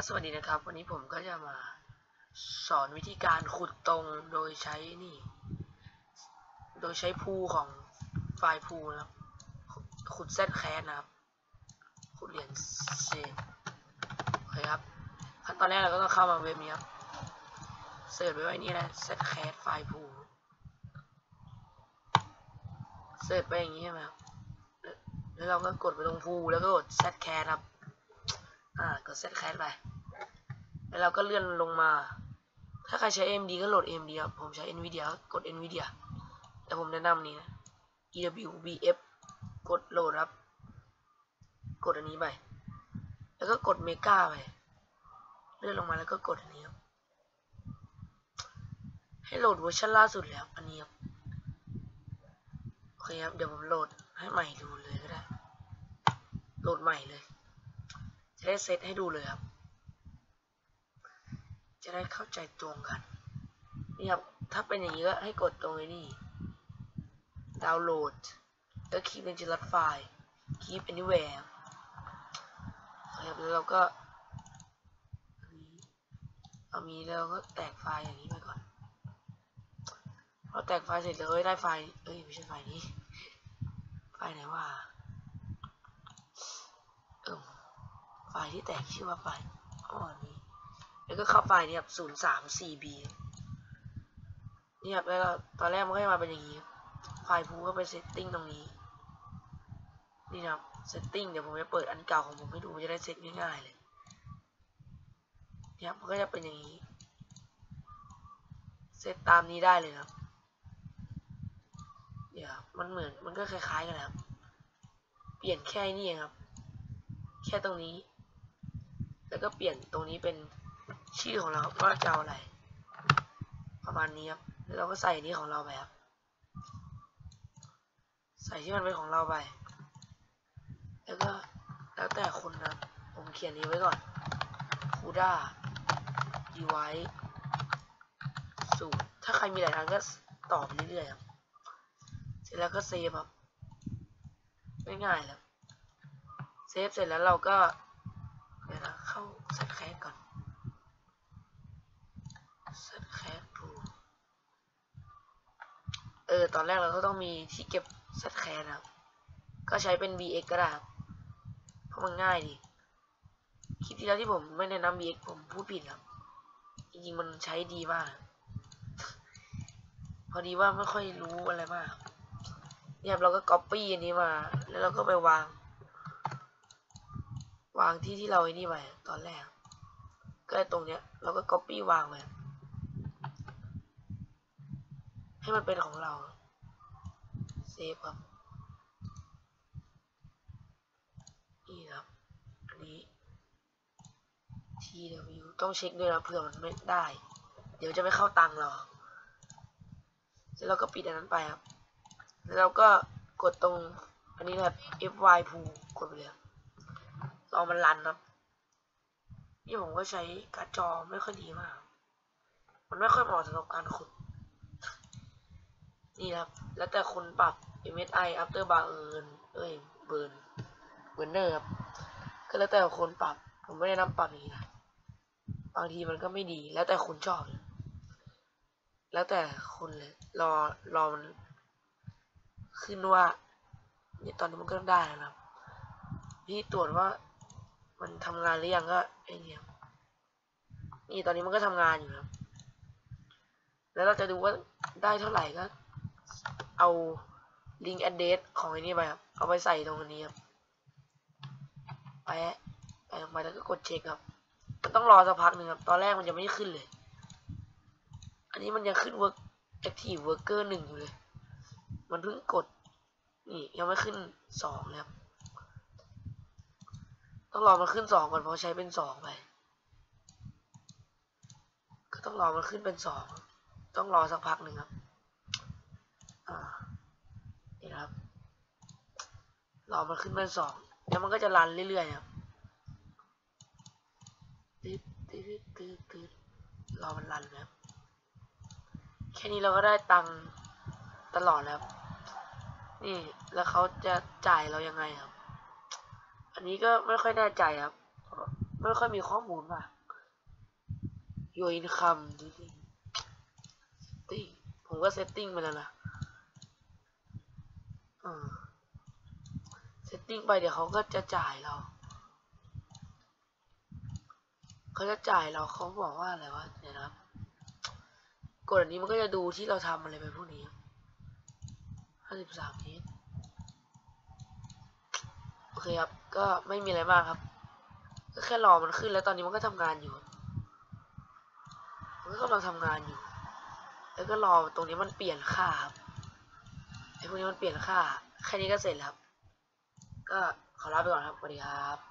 ก็สวัสดีนะครับ วันนี้ผมก็จะมาสอนวิธีการขุดตรงโดยใช้นี่ โดยใช้พูของไฟล์พูนะครับ ขุดเซตแคสนะครับ ขุดเหรียญเซนโอเคครับขั้นตอนแรกเราก็ต้องเข้ามาเว็บนี้ครับเสิร์ชไว้ไว้นี่นะเซตแคสไฟล์พูเสิร์ชไปอย่างนี้ใช่ไหมครับแล้วเราก็กดไปตรงพูแล้วก็กดเซตแคสครับ อ่า กดเซตแคสไป แล้วเราก็เลื่อนลงมา ถ้าใครใช้ AMD ก็โหลด AMD ครับ ผมใช้ NVIDIA กด NVIDIA แต่ผมแนะนำนี้นะ EWBF กดโหลดครับ กดอันนี้ไป แล้วก็กดเมกาไป เลื่อนลงมาแล้วก็กดอันนี้ครับ ให้โหลดเวอร์ชันล่าสุดแล้วอันนี้ครับโอเคครับ เดี๋ยวผมโหลดให้ใหม่ดูเลยก็ได้ โหลดใหม่เลย จะได้เซตให้ดูเลยครับ จะได้เข้าใจตรงกันนี่ครับถ้าเป็นอย่างนี้ก็ให้กดตรงนี้ดาวน์โหลดแล้วคีบเป็นจิรัตไฟล์คีบ anywhere ครับแล้วเราก็เอามีแล้วก็แตกไฟล์อย่างนี้ไปก่อนพอแตกไฟล์เสร็จแล้วเอ้ยได้ไฟล์เอ้ยไม่ใช่ไฟล์นี้ ไฟล์ไหนว่าเออไฟล์ที่แตกชื่อว่าไฟล์อ๋อนี้ แล้วก็เข้าไฟล์นี้ครับศูนย์สามสี่ b นี่ครับแล้วก็ตอนแรกมันก็จะมาเป็นอย่างนี้ ไฟล์พูก็ไปเซตติ้งตรงนี้ นี่นะครับเซตติ้งเดี๋ยวผมจะเปิดอันเก่าของผมให้ดูจะได้เซตง่ายๆเลยนี่ครับมันก็จะเป็นอย่างนี้ เซตตามนี้ได้เลยครับเดี๋ยวมันเหมือนมันก็คล้ายๆกันครับ เปลี่ยนแค่นี้เองครับ แค่ตรงนี้ แล้วก็เปลี่ยนตรงนี้เป็น ชื่อของเราว่าจะเอาอะไร ประมาณนี้ครับแล้วเราก็ใส่นี้ของเราไปครับ ใส่ที่มันเป็นของเราไป แล้วก็แล้วแต่คนนะผมเขียนนี้ไว้ก่อนคูด้าดีไว้สูตรถ้าใครมีหลายอันก็ตอบเรื่อยๆครับ เสร็จแล้วก็เซฟครับง่ายๆแล้วเซฟเสร็จแล้วเราก็เดี๋ยวนะเข้าเซตแก่อนเซตแคสดูเออตอนแรกเราก็ต้องมีที่เก็บเซตแคสนะครับ ก็ใช้เป็น VX ก็ได้เพราะมันง่ายดีคลิปที่แล้วที่ผมไม่แนะนำ VX ผมพูดผิดครับ จริงๆมันใช้ดีมาก พอดีว่าไม่ค่อยรู้อะไรมากเนี่ยเราก็ copy อันนี้มา แล้วเราก็ไปวาง วางที่ที่เราไอ้นี่ไว้ตอนแรก ก็ตรงเนี้ย เราก็ copy วางไว้ ให้มันเป็นของเราเซฟครับนี่ครับอันนี้ tw ต้องเช็คด้วยนะเผื่อมันไม่ได้ เดี๋ยวจะไม่เข้าตังค์เราแล้วเราก็ปิดอันนั้นไปครับ แล้วเราก็กดตรงอันนี้นะครับ fy pool กดไปเลยรอมันรันครับนี่ผมก็ใช้การ์ดจอไม่ค่อยดีมาก มันไม่ค่อยเหมาะสำหรับการขุด นี่ครับ แล้วแต่คนปรับ MSI after bar เอินเอ้ยเบิร์นเบิร์นเนอร์ครับ ก็แล้วแต่คนปรับ ผมไม่ได้นำปรับนี้นะ บางทีมันก็ไม่ดี แล้วแต่คนชอบ แล้วแต่คนเลย รอ รอมัน ขึ้นว่า เนี่ยตอนนี้มันก็ได้แล้วนะครับพี่ตรวจว่ามันทำงานหรือยังก็ไอเนี่ยนี่ตอนนี้มันก็ทำงานอยู่ครับแล้วเราจะดูว่าได้เท่าไหร่ก็ เอาลิงก์ address ของไอ้นี่ไปครับ เอาไปใส่ตรงนี้ครับไปไปลงไปแล้วก็กดเช็คครับ มันต้องรอสักพักหนึ่งครับ ตอนแรกมันจะไม่ขึ้นเลย อันนี้มันยังขึ้น work active worker หนึ่งอยู่เลย มันเพิ่งกด นี่ยังไม่ขึ้นสองเลยครับ ต้องรอมันขึ้นสองก่อนเพราะใช้เป็นสองไป ก็ต้องรอมันขึ้นเป็นสอง ต้องรอสักพักหนึ่งครับ อ่านี่ครับรอมันขึ้นเป็นสองแล้วมันก็จะรันเรื่อยๆครับตืดตืดตืดตืดรอมันรันนะครับแค่นี้เราก็ได้ตังค์ตลอดแล้วนี่แล้วเขาจะจ่ายเรายังไงครับ อันนี้ก็ไม่ค่อยแน่ใจครับ ไม่ค่อยมีข้อมูลป่ะ your income จริงๆ setting ผมก็ setting ไปแล้วนะ เออ setting ไปเดี๋ยวเขาก็จะจ่ายเรา เขาจะจ่ายเราเขาบอกว่าอะไรวะเดี๋ยวนะครับ กดอันนี้มันก็จะดูที่เราทำอะไรไปพวกนี้ห้าสิบสามเมตรโอเคครับ ก็ไม่มีอะไรมากครับ ก็แค่รอมันขึ้นแล้วตอนนี้มันก็ทำงานอยู่ มันก็กำลังทำงานอยู่ แล้วก็รอตรงนี้มันเปลี่ยนค่าครับ ไอพวกนี้มันเปลี่ยนค่า แค่นี้ก็เสร็จแล้วครับ ก็ขอลาไปก่อนครับสวัสดีครับ